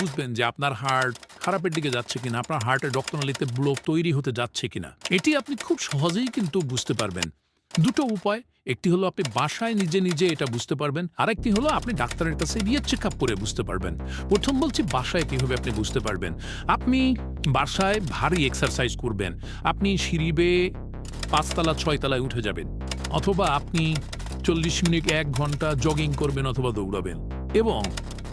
বুঝবেন যে আপনার হার্ট খারাপের দিকে যাচ্ছে কিনা, আপনার হার্টের রক্তনালীতে ব্লক তৈরি হতে যাচ্ছে কিনা। এটি আপনি খুব সহজেই কিন্তু বুঝতে পারবেন। দুটো উপায়, একটি হলো আপনি বাসায় নিজে নিজে এটা বুঝতে পারবেন, আরেকটি হলো আপনি ডাক্তারের কাছে গিয়ে চেক আপ করে বুঝতে পারবেন। প্রথম বলছি বাসায় কীভাবে আপনি বুঝতে পারবেন। আপনি বাসায় ভারী এক্সারসাইজ করবেন। আপনি সিঁড়ি বেয়ে পাঁচতলা, ছয়তলায় উঠে যাবেন। অথবা আপনি চল্লিশ মিনিট, এক ঘণ্টা জগিং করবেন অথবা দৌড়াবেন। এবং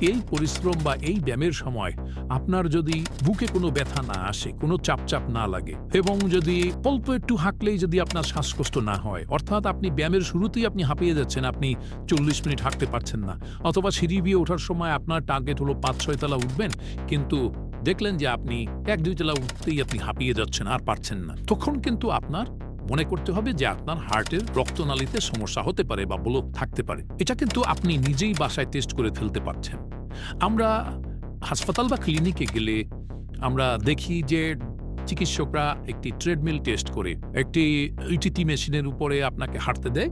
এই পরিশ্রম বা এই ব্যায়ামের সময় আপনার যদি বুকে কোনো ব্যথা না আসে, কোনো চাপ চাপ না লাগে, এবং যদি অল্প একটু হাঁকলেই যদি আপনার শ্বাসকষ্ট না হয়, অর্থাৎ আপনি ব্যায়ামের শুরুতেই আপনি হাঁপিয়ে যাচ্ছেন, আপনি চল্লিশ মিনিট হাঁটতে পারছেন না, অথবা সিঁড়ি দিয়ে ওঠার সময় আপনার টার্গেট হলো পাঁচ, ছয় তলা উঠবেন, কিন্তু দেখলেন যে আপনি এক, দুই তলা উঠতেই আপনি হাঁপিয়ে যাচ্ছেন আর পারছেন না, তখন কিন্তু আপনার মনে করতে হবে যে আপনার হার্টের রক্তনালীতে সমস্যা হতে পারে বা ব্লক থাকতে পারে। এটা কিন্তু আপনি নিজেই বাসায় টেস্ট করে ফেলতে পারছেন। আমরা হাসপাতাল বা ক্লিনিকে গেলে আমরা দেখি যে চিকিৎসকরা একটি ট্রেডমিল টেস্ট করে। একটি ইটিটি মেশিনের উপরে আপনাকে হাঁটতে দেয়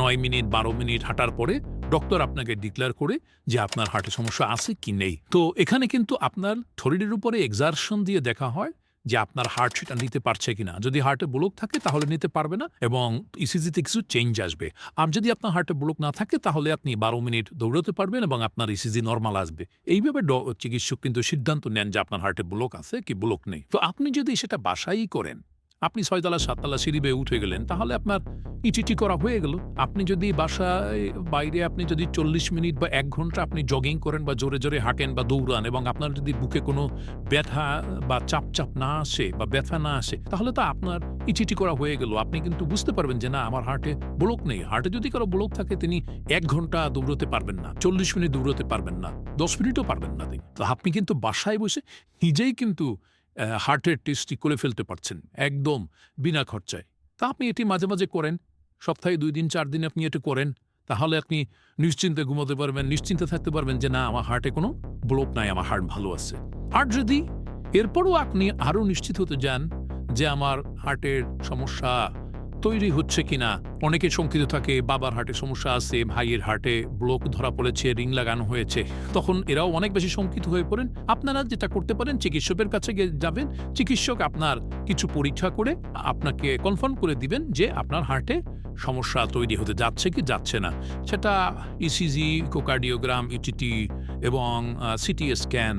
নয় মিনিট, বারো মিনিট হাঁটার পরে ডক্টর আপনাকে ডিক্লেয়ার করে যে আপনার হার্টে সমস্যা আছে কি নেই। তো এখানে কিন্তু আপনার শরীরের উপরে এক্সারশন দিয়ে দেখা হয় যে আপনার হার্ট সেটা নিতে পারছে কিনা। যদি হার্টে ব্লক থাকে, তাহলে নিতে পারবে না এবং ইসিজিতে কিছু চেঞ্জ আসবে। আর যদি আপনার হার্টে ব্লক না থাকে, তাহলে আপনি বারো মিনিট দৌড়াতে পারবেন এবং আপনার ইসিজি নর্মাল আসবে। এইভাবে চিকিৎসক কিন্তু সিদ্ধান্ত নেন যে আপনার হার্টে ব্লক আছে কি ব্লক নেই। তো আপনি যদি সেটা বাসাই করেন আপনি ছয়তলা, সাততলা সিঁড়ি বেয়ে উঠে গেলেন, তাহলে আপনার ইটিটি করা হয়ে গেল। আপনি যদি বাসায়, বাইরে আপনি যদি চল্লিশ মিনিট বা এক ঘণ্টা আপনি জগিং করেন বা জোরে জোরে হাঁটেন বা দৌড়ান এবং আপনার যদি বুকে কোনো ব্যথা বা চাপ চাপ না আসে বা ব্যথা না আসে, তাহলে তো আপনার ইটিটি করা হয়ে গেল। আপনি কিন্তু বুঝতে পারবেন যে না, আমার হার্টে ব্লক নেই। হার্টে যদি কারও ব্লক থাকে, তিনি এক ঘণ্টা দৌড়তে পারবেন না, চল্লিশ মিনিট দৌড়তে পারবেন না, দশ মিনিটও পারবেন না তিনি। তো আপনি কিন্তু বাসায় বসে নিজেই কিন্তু হার্টের টেস্টটি করে ফেলতে পারছেন, একদম বিনা খরচায়। তা আপনি এটি মাঝে মাঝে করেন, সপ্তাহে দুই দিন, চার দিন আপনি এটি করেন, তাহলে আপনি নিশ্চিন্তে ঘুমাতে পারবেন, নিশ্চিন্তে থাকতে পারবেন যে না, আমার হার্টে কোনো ব্লক নাই, আমার হার্ট ভালো আছে। আর যদি, এরপরও আপনি আরও নিশ্চিত হতে যান যে আমার হার্টের সমস্যা তৈরি হচ্ছে কিনা? অনেকে শঙ্কিত থাকে, বাবার হার্টে সমস্যা আছে, ভাইয়ের হার্টে ব্লক ধরা পড়েছে, রিং লাগানো হয়েছে। তখন এরাও অনেক বেশি শঙ্কিত হয়ে পড়েন। আপনারা যেটা করতে পারেন, চিকিৎসকের কাছে যাবেন। চিকিৎসক আপনার কিছু পরীক্ষা করে আপনাকে কনফার্ম করে দিবেন যে আপনার হার্টে সমস্যা তৈরি হতে যাচ্ছে কি যাচ্ছে না। সেটা ইসিজি ইকোকার্ডিওগ্রাম ইটিটি এবং সিটি স্ক্যান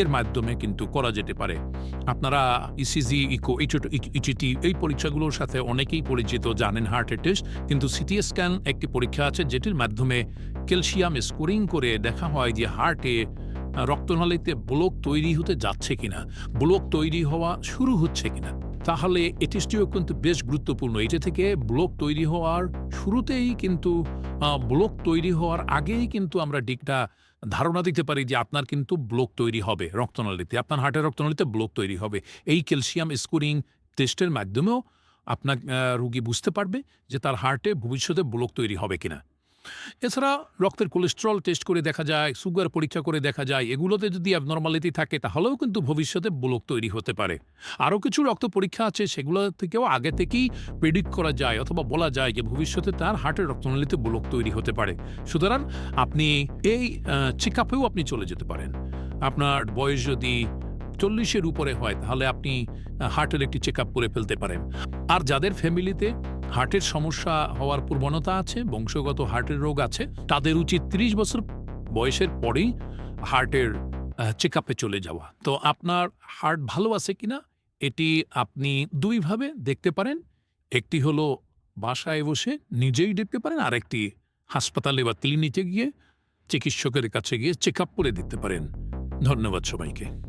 এর মাধ্যমে কিন্তু করা যেতে পারে। আপনারা ইসিজি ইকো ইচিটি এই পরীক্ষাগুলোর সাথে অনেকেই পরিচিত, জানেন হার্টের টেস্ট কিন্তু সিটি স্ক্যান একটি পরীক্ষা আছে, যেটির মাধ্যমে ক্যালসিয়াম স্কোরিং করে দেখা হয় যে হার্টে রক্তনালীতে ব্লক তৈরি হতে যাচ্ছে কিনা। ব্লক তৈরি হওয়া শুরু হচ্ছে কিনা। তাহলে এই টেস্টটিও কিন্তু বেশ গুরুত্বপূর্ণ। এটা থেকে ব্লক তৈরি হওয়ার শুরুতেই কিন্তু ব্লক তৈরি হওয়ার আগেই কিন্তু আমরা দিকটা ধারণা দিতে পারি যে আপনার কিন্তু ব্লক তৈরি হবে রক্তনালীতে। আপনার হার্টের রক্তনালীতে ব্লক তৈরি হবে। এই ক্যালসিয়াম স্কোরিং টেস্টের মাধ্যমেও আপনার রুগী বুঝতে পারবে যে তার হার্টে ভবিষ্যতে ব্লক তৈরি হবে কিনা। এছাড়া রক্তের কোলেস্ট্রল টেস্ট করে দেখা যায় সুগার পরীক্ষা করে দেখা যায়, এগুলোতে যদি অ্যাবনর্মালিটি থাকে, তাহলেও কিন্তু ভবিষ্যতে ব্লক তৈরি হতে পারে। আরও কিছু রক্ত পরীক্ষা আছে, সেগুলো থেকেও আগে থেকেই প্রেডিক্ট করা যায় অথবা বলা যায় যে ভবিষ্যতে তার হার্টের রক্তনালীতে ব্লক তৈরি হতে পারে। সুতরাং আপনি এই চেক আপেও আপনি চলে যেতে পারেন। আপনার বয়স যদি চল্লিশের উপরে হয়, তাহলে আপনি হার্টের একটি চেক করে ফেলতে পারেন। আর যাদের ফ্যামিলিতে হার্টের সমস্যা হওয়ার প্রবণতা আছে, বংশগত হার্টের রোগ আছে। তাদের উচিত ৩০ বছর বয়সের পরেই হার্টের চেক চলে যাওয়া। তো আপনার হার্ট ভালো আছে কিনা, এটি আপনি দুইভাবে দেখতে পারেন। একটি হলো বাসায় বসে নিজেই দেখতে পারেন আর একটি হাসপাতালে বা ক্লিনিকে গিয়ে চিকিৎসকের কাছে গিয়ে চেক করে দিতে পারেন। ধন্যবাদ সবাইকে।